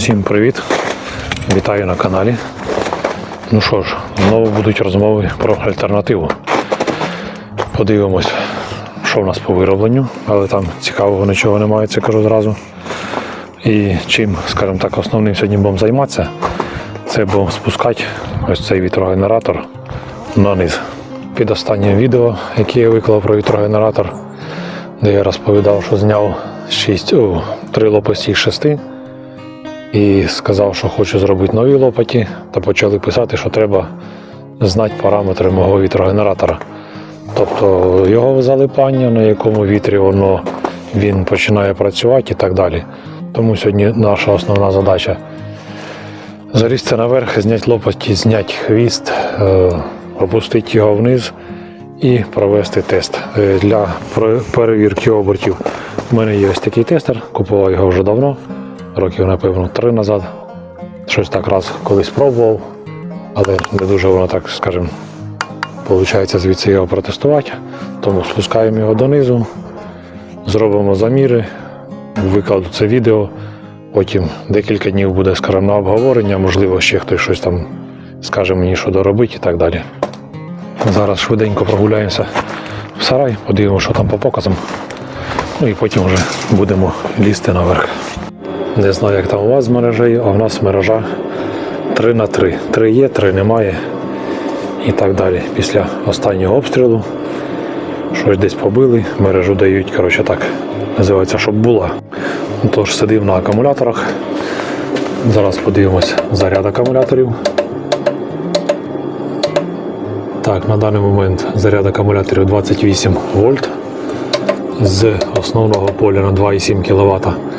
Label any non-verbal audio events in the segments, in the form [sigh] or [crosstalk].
Всім привіт! Вітаю на каналі. Ну що ж, знову будуть розмови про альтернативу. Подивимось, що в нас по виробленню, але там цікавого нічого немає, це кажу зразу. І чим, скажімо так, основним сьогодні будемо займатися, це будемо спускати ось цей вітрогенератор на низ. Під останнім відео, яке я виклав про вітрогенератор, де я розповідав, що зняв 6, о, 3 лопасті з 6 і сказав, що хочу зробити нові лопаті, та почали писати, що треба знати параметри мого вітрогенератора. Тобто його залипання, на якому вітрі воно він починає працювати і так далі. Тому сьогодні наша основна задача залізти наверх, зняти лопаті, зняти хвіст, е, опустити його вниз і провести тест Е, для перевірки обертів. У мене є ось такий тестер, купував його вже давно, років, напевно, три назад. Щось так раз колись пробував, але не дуже воно так, скажімо, виходить звідси його протестувати. Тому спускаємо його донизу, зробимо заміри, викладу це відео. Потім декілька днів буде, скажімо, на обговорення, можливо, ще хтось щось там скаже мені, що доробити і так далі. Зараз швиденько прогуляємося в сарай, подивимося, що там по показам. Ну і потім вже будемо лізти наверх. Не знаю, як там у вас з мережею, а в нас мережа 3 на 3. 3 є, 3 немає. І так далі. Після останнього обстрілу щось десь побили, мережу дають, коротше так, називається, щоб була. Тож сидив на акумуляторах. Зараз подивимось заряд акумуляторів. Так, на даний момент заряд акумуляторів 28 вольт. З основного поля на 2,7 кВт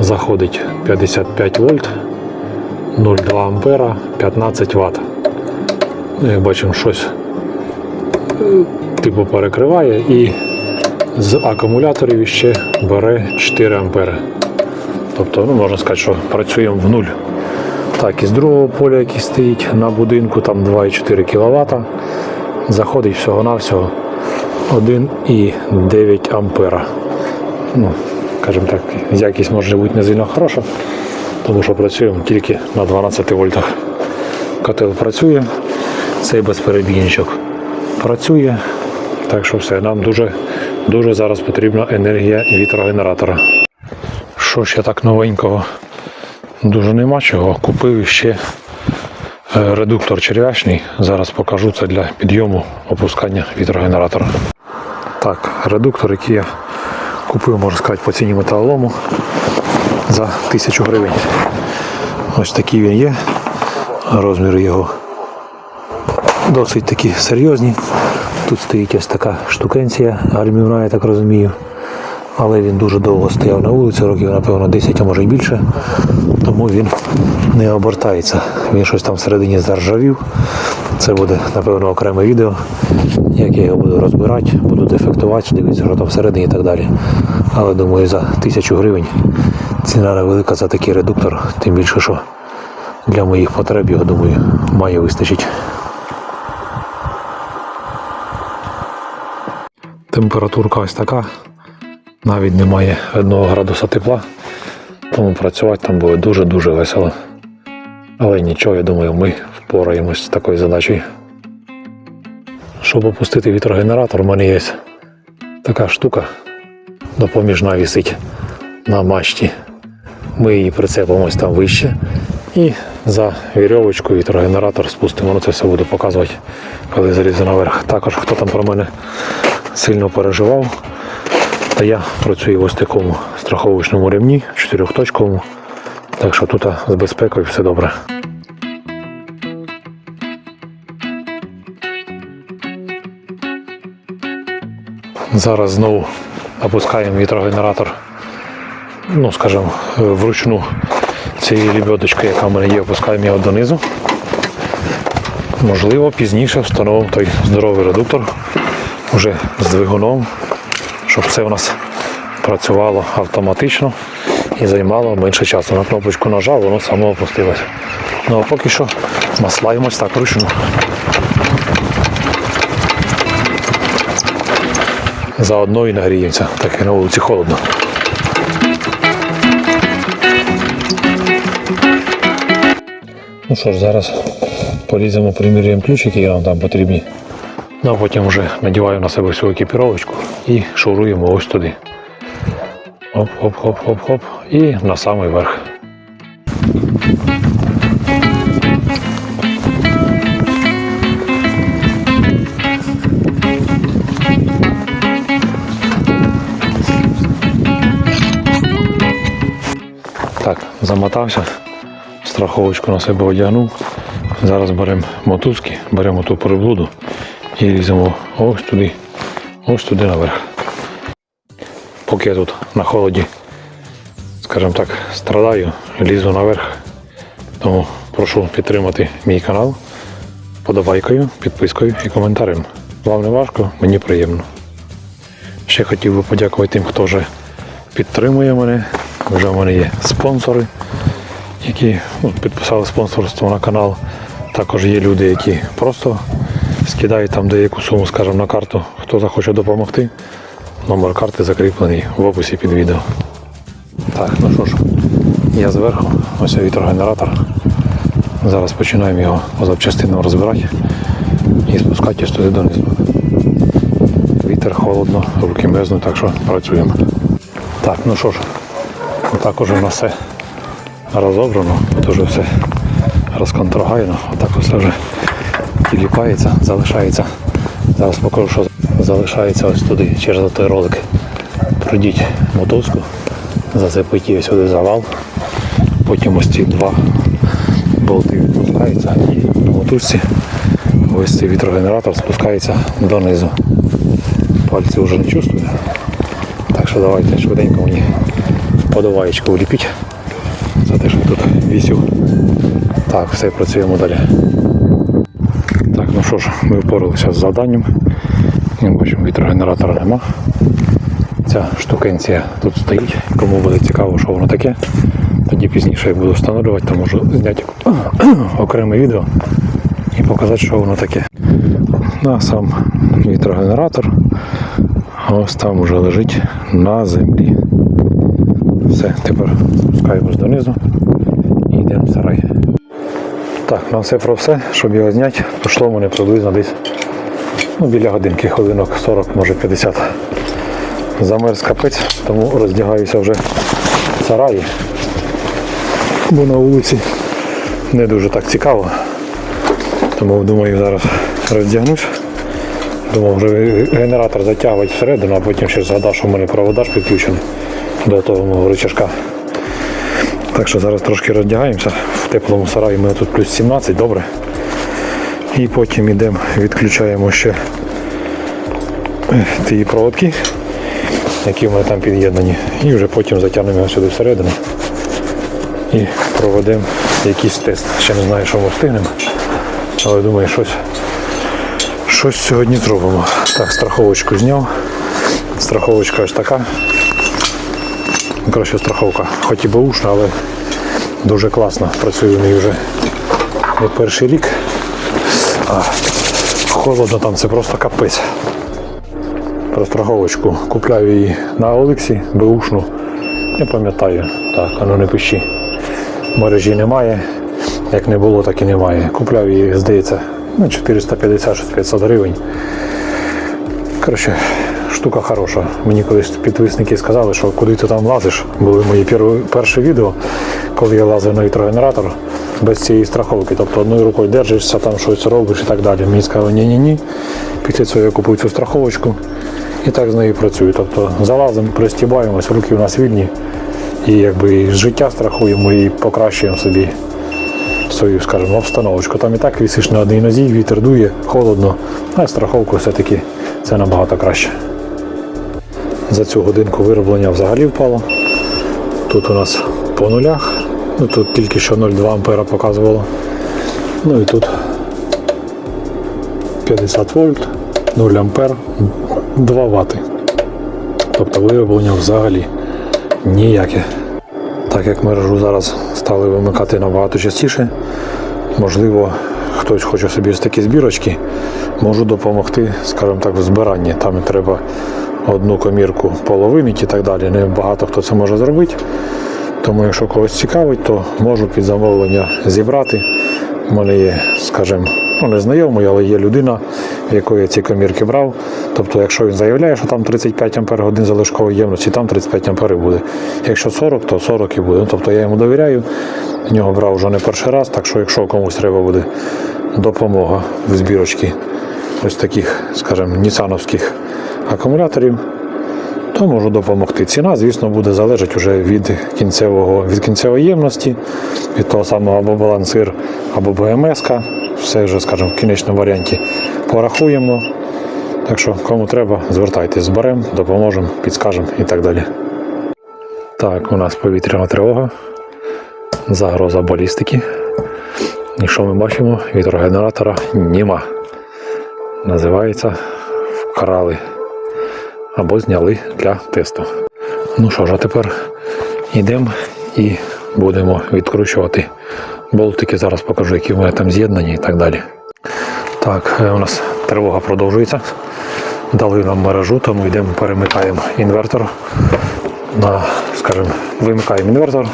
заходить 55 вольт, 0,2 ампера, 15 Вт. Ну, як бачимо, щось е, типу перекриває і з акумуляторів ще бере 4 ампери. Тобто, ну, можна сказати, що працюємо в нуль. Так, із другого поля, який стоїть на будинку, там 2,4 кВт, заходить всього-навсього 1,9 ампера. Ну, скажімо так, якість може бути не сильно хороша, тому що працюємо тільки на 12 вольтах. Котел працює, цей безперебійничок працює. Так що все, нам дуже, дуже зараз потрібна енергія вітрогенератора. Що ще так новенького? Дуже нема чого. Купив ще е, редуктор черв'ячний. Зараз покажу це для підйому опускання вітрогенератора. Так, редуктор, який я купив, можна сказати, по ціні металолому за 1000 гривень. Ось такий він є. Розміри його досить такі серйозні. Тут стоїть ось така штукенція алюмінієва, я так розумію. Але він дуже довго стояв на вулиці, років, напевно, 10, а може й більше. Тому він не обертається. Він щось там всередині заржавів. Це буде, напевно, окреме відео, як я його буду розбирати, буду дефектувати, дивитися, що там всередині і так далі. Але думаю, за тисячу гривень ціна невелика за такий редуктор, тим більше, що для моїх потреб його, думаю, має вистачить. Температурка ось така. Навіть немає одного градуса тепла, тому працювати там буде дуже-дуже весело. Але нічого, я думаю, ми впораємось з такою задачею. Щоб опустити вітрогенератор, у мене є така штука допоміжна висить на мачті. Ми її прицепимо ось там вище і за вірьовочку вітрогенератор спустимо. Ну це все буду показувати, коли залізу наверх. Також хто там про мене сильно переживав, та я працюю в ось такому страховочному ремні, чотирьохточковому. Так що тут з безпекою все добре. Зараз знову опускаємо вітрогенератор, ну скажімо, вручну цією лебедочкою, яка в мене є, опускаємо його донизу. Можливо, пізніше встановимо той здоровий редуктор вже з двигуном, щоб це у нас працювало автоматично і займало менше часу. На кнопочку нажав, воно само опустилось. Ну а поки що маслаємось так вручну. Заодно і нагріємося, так і на вулиці холодно. Ну що ж, зараз поліземо, примірюємо ключики, які нам там потрібні. Ну а потім вже надіваю на себе всю екіпіровочку і шуруємо ось туди. Оп-оп-оп-оп-оп. І на самий верх. Замотався, страховочку на себе одягнув. Зараз беремо мотузки, беремо ту приблуду і ліземо ось туди, ось туди наверх. Поки я тут на холоді, скажімо так, страдаю, лізу наверх. Тому прошу підтримати мій канал подобайкою, підпискою і коментарем. Вам не важко, мені приємно. Ще хотів би подякувати тим, хто вже підтримує мене. Вже в мене є спонсори, які ну, підписали спонсорство на канал. Також є люди, які просто скидають там деяку суму, скажімо, на карту, хто захоче допомогти. Номер карти закріплений в описі під відео. Так, ну що ж, я зверху, ось вітрогенератор. Зараз починаємо його по запчастинам розбирати і спускатись туди донизу. Вітер холодно, руки мерзнуть, так що працюємо. Так, ну що ж, отак уже нас все розобрано, тут уже все розконтрагайно, отак ось вже тіліпається, залишається. Зараз покажу, що залишається ось туди, через той ролик. Пройдіть мотузку, зацепить її сюди завал, потім ось ці два болти відпускаються і на мотузці ось цей вітрогенератор спускається донизу. Пальці вже не чувствую. Так що давайте швиденько мені подуваєчку вліпіть за те, що тут вісів. Так, все, працюємо далі. Так, ну що ж, ми впоралися з завданням. Як бачимо, вітрогенератора нема. Ця штукенція тут стоїть. Кому буде цікаво, що воно таке. Тоді пізніше я буду встановлювати, то можу зняти [coughs] окреме відео і показати, що воно таке. А сам вітрогенератор ось там вже лежить на землі. Все, тепер спускаємось донизу і йдемо в сарай. Так, на все про все, щоб його зняти, пішло мене приблизно десь ну, біля годинки, хвилинок 40, може 50. Замерз капець, тому роздягаюся вже в сараї. Бо на вулиці не дуже так цікаво. Тому думаю, зараз роздягнусь. Думав, вже генератор затягувати всередину, а потім ще згадав, що в мене провода підключений до того мого рычажка. Так що зараз трошки роздягаємося. В теплому сараї мене тут плюс 17, добре. І потім йдемо, відключаємо ще е, ті проводки, які в мене там під'єднані. І вже потім затягнемо його сюди всередину і проведемо якийсь тест. Ще не знаю, що ми встигнемо. Але думаю, щось, щось сьогодні зробимо. Так, страховочку зняв. Страховочка ось така. Ну, Коротше, страховка, хоч і баушна, але дуже класно. Працюю в ній вже не перший рік. А холодно там, це просто капець. Про страховочку. Купляю її на Олексі, беушну. Не пам'ятаю. Так, воно не пиші. Мережі немає. Як не було, так і немає. Купляв її, здається, ну, 450-500 гривень. Коротше, штука хороша. Мені колись підписники сказали, що куди ти там лазиш. Були мої пер- перші відео, коли я лазив на вітрогенератор без цієї страховки. Тобто одною рукою держишся, там щось робиш і так далі. Мені сказали, ні-ні-ні. Після цього я купив цю страховочку і так з нею працюю. Тобто залазимо, пристібаємось, руки у нас вільні. І якби і життя страхуємо і покращуємо собі свою, скажімо, обстановочку. Там і так вісиш на одній нозі, вітер дує, холодно, а страховку все-таки це набагато краще. За цю годинку вироблення взагалі впало. Тут у нас по нулях. Ну, тут тільки що 0,2 ампера показувало. Ну і тут 50 вольт, 0 ампер, 2 вати. Тобто вироблення взагалі ніяке. Так як мережу зараз стали вимикати набагато частіше, можливо, хтось хоче собі такі збірочки, можу допомогти, скажімо так, в збиранні. Там треба одну комірку половинити і так далі. Не багато хто це може зробити. Тому якщо когось цікавить, то можу під замовлення зібрати. У мене є, скажімо, ну не знайомий, але є людина, в якої я ці комірки брав. Тобто, якщо він заявляє, що там 35 ампер годин залишкової ємності, там 35 амперів буде. Якщо 40, то 40 і буде. Ну, Тобто я йому довіряю. Нього брав вже не перший раз, так що якщо комусь треба буде допомога в збірочці ось таких, скажімо, ніцановських акумуляторів, то можу допомогти. Ціна, звісно, буде залежати вже від кінцевого від кінцевої ємності, від того самого або балансир, або БМС. Все вже, скажімо, в кінечному варіанті порахуємо. Так що, кому треба, звертайтесь, зберемо, допоможемо, підскажемо і так далі. Так, у нас повітряна тривога, загроза балістики. І що ми бачимо? Вітрогенератора нема. Називається вкрали або зняли для тесту. Ну що ж, а тепер йдемо і будемо відкручувати болтики. Зараз покажу, які в мене там з'єднані і так далі. Так, е, у нас тривога продовжується. Дали нам мережу, тому йдемо, перемикаємо інвертор. На, скажімо, вимикаємо інвертор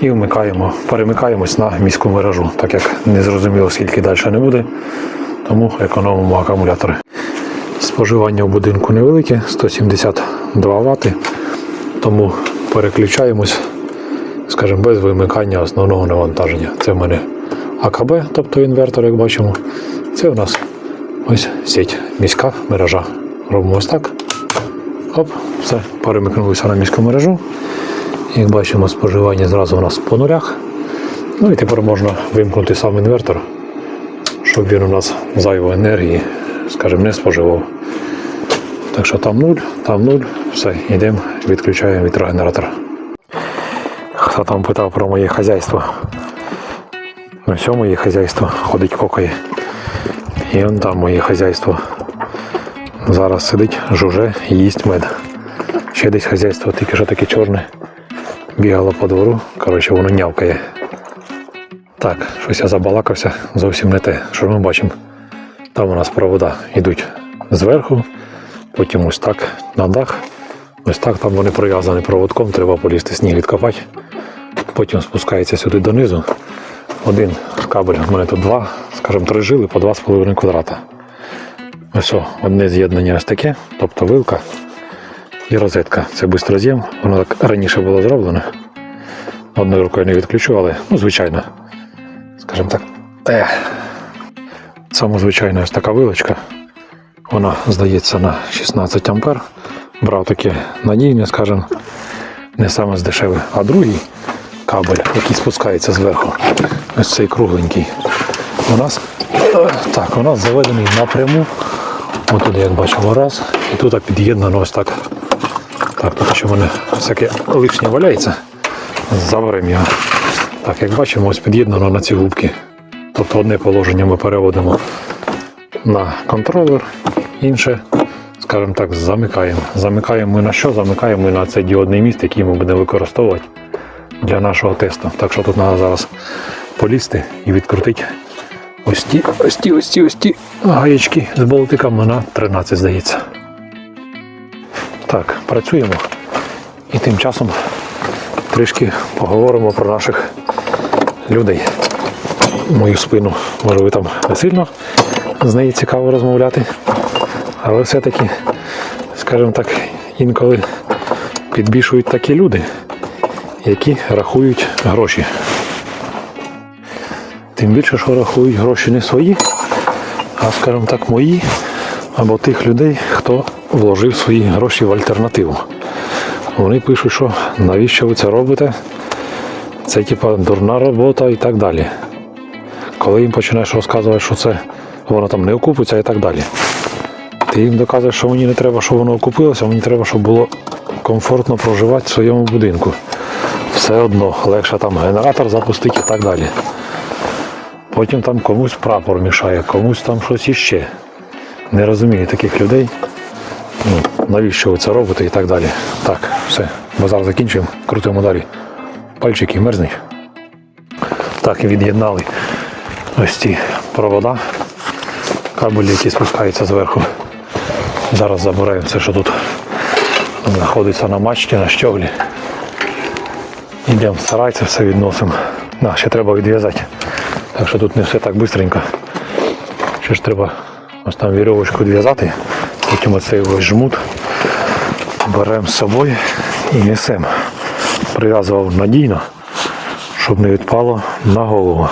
і вмикаємо, перемикаємось на міську мережу, так як не зрозуміло, скільки далі не буде, тому економимо акумулятори. Споживання в будинку невелике, 172 Вт, тому переключаємось, скажімо, без вимикання основного навантаження. Це в мене АКБ, тобто інвертор, як бачимо. Це у нас ось сеть, міська мережа. Робимо ось так. Оп, все, перемикнулися на міську мережу. Як бачимо, споживання зразу у нас по нулях. Ну і тепер можна вимкнути сам інвертор, щоб він у нас зайвої енергії, скажімо, не споживав. Так що там нуль, там нуль, все, йдемо, відключаємо вітрогенератор. Хто там питав про моє хазяйство? Ну, все моє хазяйство ходить кокає. І он там моє хазяйство. Зараз сидить, жуже, їсть мед. Ще десь хазяйство, тільки що таке чорне. Бігало по двору, коротше, воно нявкає. Так, щось я забалакався, зовсім не те, що ми бачимо. Там у нас провода йдуть зверху, потім ось так на дах. Ось так там вони прив'язані проводком, треба полізти сніг відкопати. Потім спускається сюди донизу. Один кабель, у мене тут два, скажімо, три жили по 2,5 квадрата. Ось о, одне з'єднання ось таке, тобто вилка і розетка. Це бистроз'єм, воно так раніше було зроблено. Одною рукою не відключу, але ну, звичайно, скажімо так, е, саме звичайна ось така вилочка. Вона здається на 16 ампер. Брав таке надійне, скажімо, не саме з дешеве. А другий кабель, який спускається зверху, ось цей кругленький. У нас так, у нас заведений напряму. Отут, як бачимо, раз. І тут під'єднано ось так. Так, тут в мене всяке лишнє валяється. Заберемо його. Так, як бачимо, ось під'єднано на ці губки. Тобто одне положення ми переводимо на контролер, інше, скажімо так, замикаємо. Замикаємо ми на що? Замикаємо ми на цей діодний міст, який ми будемо використовувати для нашого тесту. Так що тут треба зараз полізти і відкрутити ось ті, ось ті, ось ті, ось ті гаєчки з болтиками на 13, здається. Так, працюємо. І тим часом трішки поговоримо про наших людей. Мою спину, може ви там не сильно з нею цікаво розмовляти, але все-таки, скажімо так, інколи підбільшують такі люди, які рахують гроші. Тим більше, що рахують гроші не свої, а, скажімо так, мої або тих людей, хто вложив свої гроші в альтернативу. Вони пишуть, що навіщо ви це робите? Це типа дурна робота і так далі. Коли їм починаєш розказувати, що це воно там не окупиться і так далі. Ти їм доказуєш, що мені не треба, щоб воно окупилося, мені треба, щоб було комфортно проживати в своєму будинку. Все одно легше там генератор запустити і так далі. Потім там комусь прапор мішає, комусь там щось іще. Не розумію таких людей. Ну, навіщо ви це робите і так далі. Так, все. Базар закінчуємо, крутимо далі. Пальчики мерзнуть. Так, і від'єднали ось ці провода, кабелі, які спускаються зверху. Зараз забираємо все, що тут знаходиться на мачті, на щоглі. Йдемо в сарай, це все відносимо. Да, ще треба відв'язати Так що тут не все так швидко. Ще ж треба ось там вірьовочку відв'язати, потім оцей ось жмут беремо з собою і несемо. Прив'язував надійно, щоб не відпало на голову.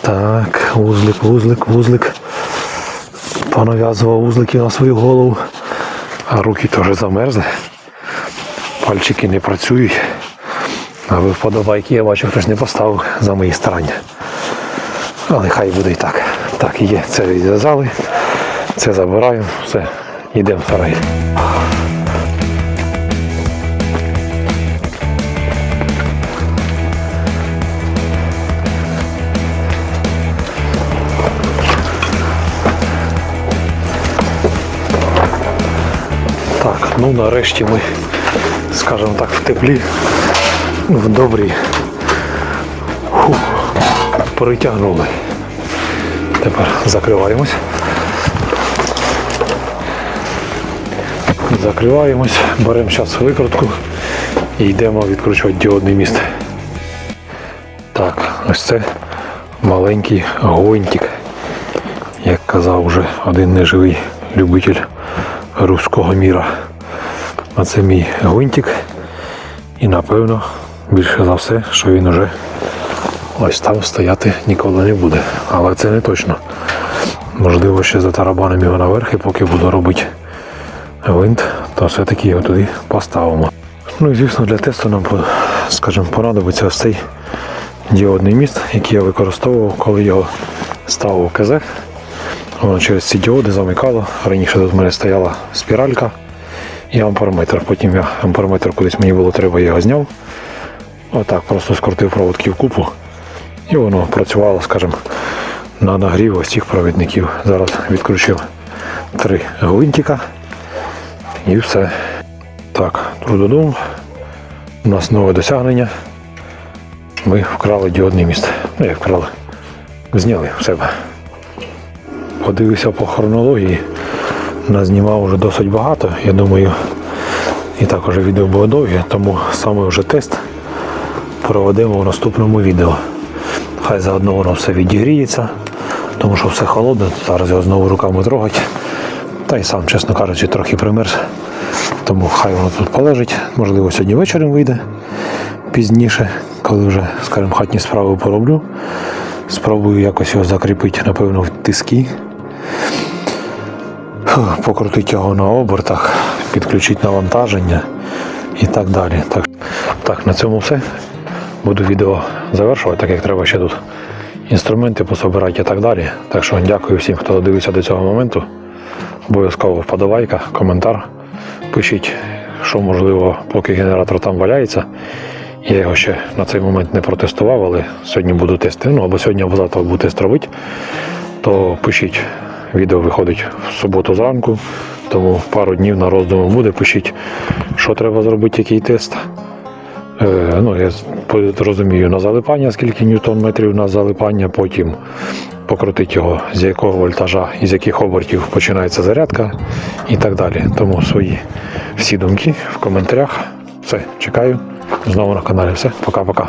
Так, вузлик, вузлик, вузлик. Понав'язував вузлики на свою голову, а руки теж замерзли. Пальчики не працюють. А ви вподобайки, я бачу, хтось не поставив за мої старання. Але хай буде і так. Так, є, це відв'язали, це забираємо, все, йдемо в сарай. Так, ну нарешті ми, скажімо так, в теплі, в добрій. Фух, перетягнули. Тепер закриваємось. Закриваємось, беремо зараз викрутку і йдемо відкручувати діодний міст. Так, ось це маленький гвинтик. Як казав вже один неживий любитель руського міра. А це мій гвинтик. І напевно, більше за все, що він уже ось там стояти ніколи не буде. Але це не точно. Можливо, ще затарабанимо його наверх і поки буду робити гвинт, то все-таки його туди поставимо. Ну і звісно для тесту нам скажімо, понадобиться цей діодний міст, який я використовував, коли його ставив в КЗ. Воно через ці діоди замикало. Раніше тут в мене стояла спіралька і амперметр. Потім я амперметр кудись мені було треба, я його зняв. Отак просто скрутив проводки в купу. І воно працювало, скажімо, на нагрів ось цих провідників. Зараз відкручив три гвинтика і все. Так, трудодум. У нас нове досягнення. Ми вкрали діодний міст. Ну як вкрали? Зняли в себе. Подивився по хронології. Назнімав вже досить багато. Я думаю, і також відео було довге, тому саме вже тест проведемо в наступному відео. Хай заодно воно все відігріється, тому що все холодне, зараз його знову руками трогать. Та й сам, чесно кажучи, трохи примерз. Тому хай воно тут полежить. Можливо, сьогодні вечором вийде пізніше, коли вже, скажімо, хатні справи пороблю. Спробую якось його закріпити, напевно, в тиски. Покрутити його на обертах, підключити навантаження і так далі. Так, так, на цьому все. Буду відео завершувати, так як треба ще тут інструменти пособирати і так далі. Так що дякую всім, хто дивився до цього моменту. Обов'язково вподобайка, коментар. Пишіть, що можливо, поки генератор там валяється. Я його ще на цей момент не протестував, але сьогодні буду тести. Ну або сьогодні, або завтра буду тест робити. То пишіть, відео виходить в суботу зранку, тому пару днів на роздуму буде. Пишіть, що треба зробити, який тест. Е, ну, я розумію на залипання, скільки ньютон метрів на залипання, потім покрутити його, з якого вольтажа і з яких обертів починається зарядка і так далі. Тому свої всі думки в коментарях. Все, чекаю. Знову на каналі. Все, пока-пока.